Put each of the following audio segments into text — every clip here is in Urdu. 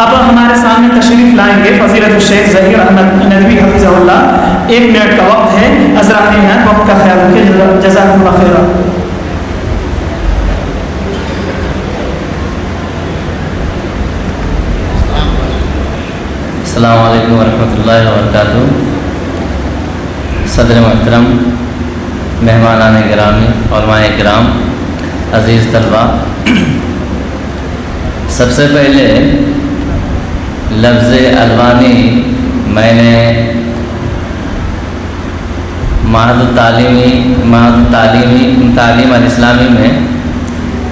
اب ہمارے سامنے تشریف لائیں گے فضیلت الشیخ ظہیر احمد ندوی حفظ اللہ ایک منٹ کا وقت ہے عزراحی ہیں وقت کا خیال رکھیے جزاک اللہ خیرہ السلام علیکم ورحمۃ اللہ وبرکاتہ صدر محترم مہمانان گرامی علماء کرام عزیز طلبہ سب سے پہلے لفظ الوانی میں نے معد تعلیمی معد تعلیمی تعلیم الاسلامی میں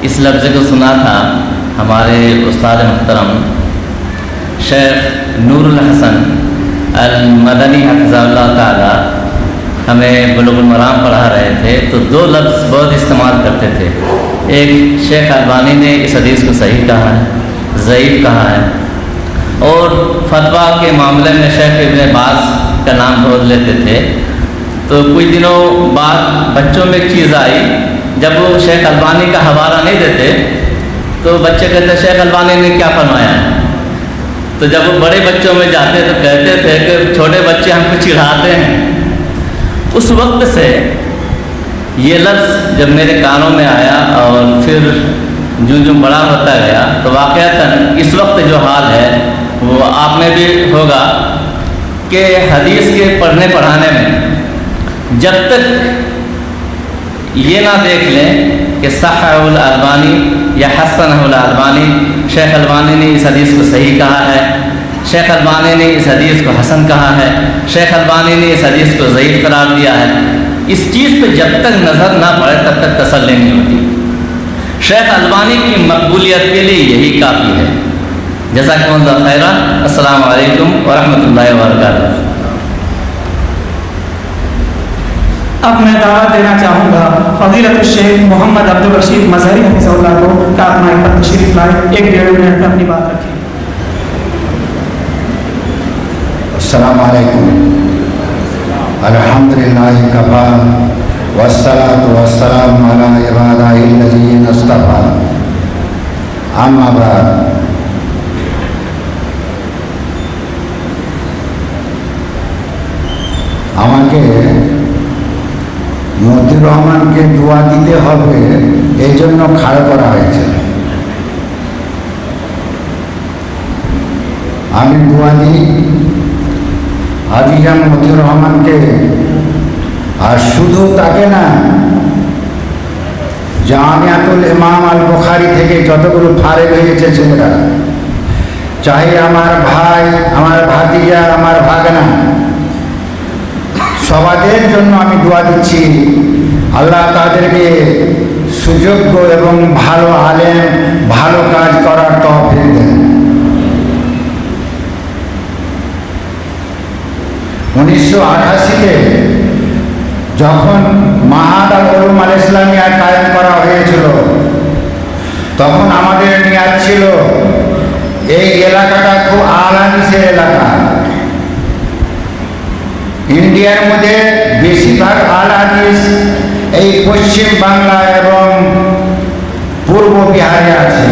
اس لفظ کو سنا تھا ہمارے استاد محترم شیخ نور الحسن المدنی حفظ اللہ تعالیٰ ہمیں بلوب المرام پڑھا رہے تھے تو دو لفظ بہت استعمال کرتے تھے ایک شیخ البانی نے اس حدیث کو صحیح کہا ہے ضعیف کہا ہے اور فتویٰ کے معاملے میں شیخ ابن باز کا نام بول لیتے تھے تو کچھ دنوں بعد بچوں میں ایک چیز آئی جب وہ شیخ البانی کا حوالہ نہیں دیتے تو بچے کہتے شیخ البانی نے کیا فرمایا ہے تو جب وہ بڑے بچوں میں جاتے تو کہتے تھے کہ چھوٹے بچے ہم کو چڑھاتے ہیں اس وقت سے یہ لفظ جب میرے کانوں میں آیا اور پھر جو جو بڑا ہوتا گیا تو واقعہ اس وقت جو حال ہے وہ آپ میں بھی ہوگا کہ حدیث کے پڑھنے پڑھانے میں جب تک یہ نہ دیکھ لیں کہ صح الاوانی یا حسن الاالبانی شیخ الوانی نے اس حدیث کو صحیح کہا ہے شیخ البانی نے اس حدیث کو حسن کہا ہے شیخ الوانی نے اس حدیث کو ضعیف قرار دیا ہے اس چیز پہ جب تک نظر نہ پڑے تب تک تسلی نہیں ہوتی شیخ البانی کی مقبولیت کے لیے یہی کافی ہے جیسا کون خیرہ السلام علیکم ورحمۃ اللہ وبرکاتہ اب میں دعویٰ دینا چاہوں گا فضیلت الشیخ محمد عبد الرشید مظہری حفیظ اللہ کو کہ اپنا پر تشریف لائے ایک ڈیڑھ منٹ اپنی بات رکھیں السلام علیکم الحمد للہ کبا والسلام علی عبادہ أما আমাকে মতিউর রহমানকে দোয়া দিতে হবে এই জন্য খাড় করা হয়েছে আমি দোয়া দিই আজকে মতিউর রহমানকে আর শুধু তাকে না জামিয়াতুল ইমাম আল বুখারি থেকে যতগুলো ফারেক হয়েছে ছেলেরা চাই আমার ভাই আমার ভাতিজা আমার ভাগনা সবাদের জন্য আমি দোয়া দিচ্ছি আল্লাহ তাদেরকে সুযোগ্য এবং ভালো আলেম ভালো কাজ করার তহফিল দেন উনিশশো আঠাশিতে যখন ইন্ডিয়ার মধ্যে বেশিরভাগ আল হাদিস এই পশ্চিম বাংলা এবং পূর্ব বিহারে আছে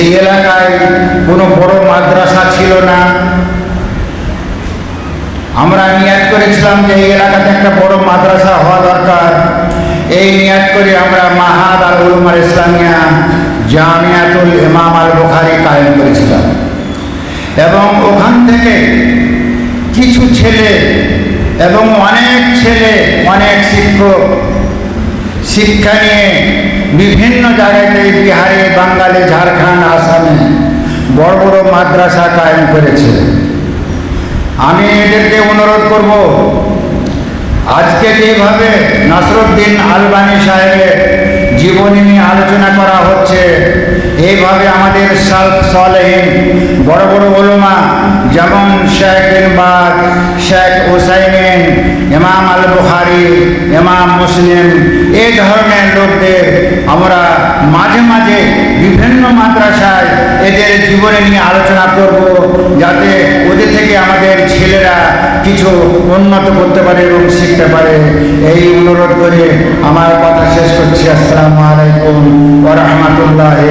এই এলাকায় কোনো বড় মাদ্রাসা ছিল না আমরা নিয়াদ করেছিলাম যে এই এলাকাতে একটা বড় মাদ্রাসা হওয়া দরকার এই নিয়াদ করে আমরা মাহাদ আল উলমার ইসলামিয়া জামিয়াতুল ইমাম আল বোখারি কায়েম করেছিলাম এবং ওখান থেকে কিছু ছেলে এবং অনেক ছেলে অনেক শিক্ষক শিক্ষা নিয়ে বিভিন্ন জায়গাতে বিহারে বাঙালি ঝাড়খণ্ড আসামে বড় বড় মাদ্রাসা কায়েম করেছে আমি এদেরকে অনুরোধ করব আজকে যেভাবে নাসরুদ্দিন আলবানি সাহেবের জীবনী নিয়ে আলোচনা করা হচ্ছে এইভাবে আমাদের সালফ সলহীন বড় বড় ওলমা যেমন শেখ বিন বাদ শেখ হুসাইন ইমাম আল বুখারি ইমাম মুসলিম এই ধরনের লোকদের আমরা মাঝে মাঝে বিভিন্ন মাদ্রাসায় এদের জীবনে নিয়ে আলোচনা করব যাতে ওদের থেকে আমাদের ছেলেরা কিছু উন্নত করতে পারে এবং শিখতে পারে এই অনুরোধ করে আমার কথা শেষ করছি আসসালামু আলাইকুম ওরহমতুল্লাহ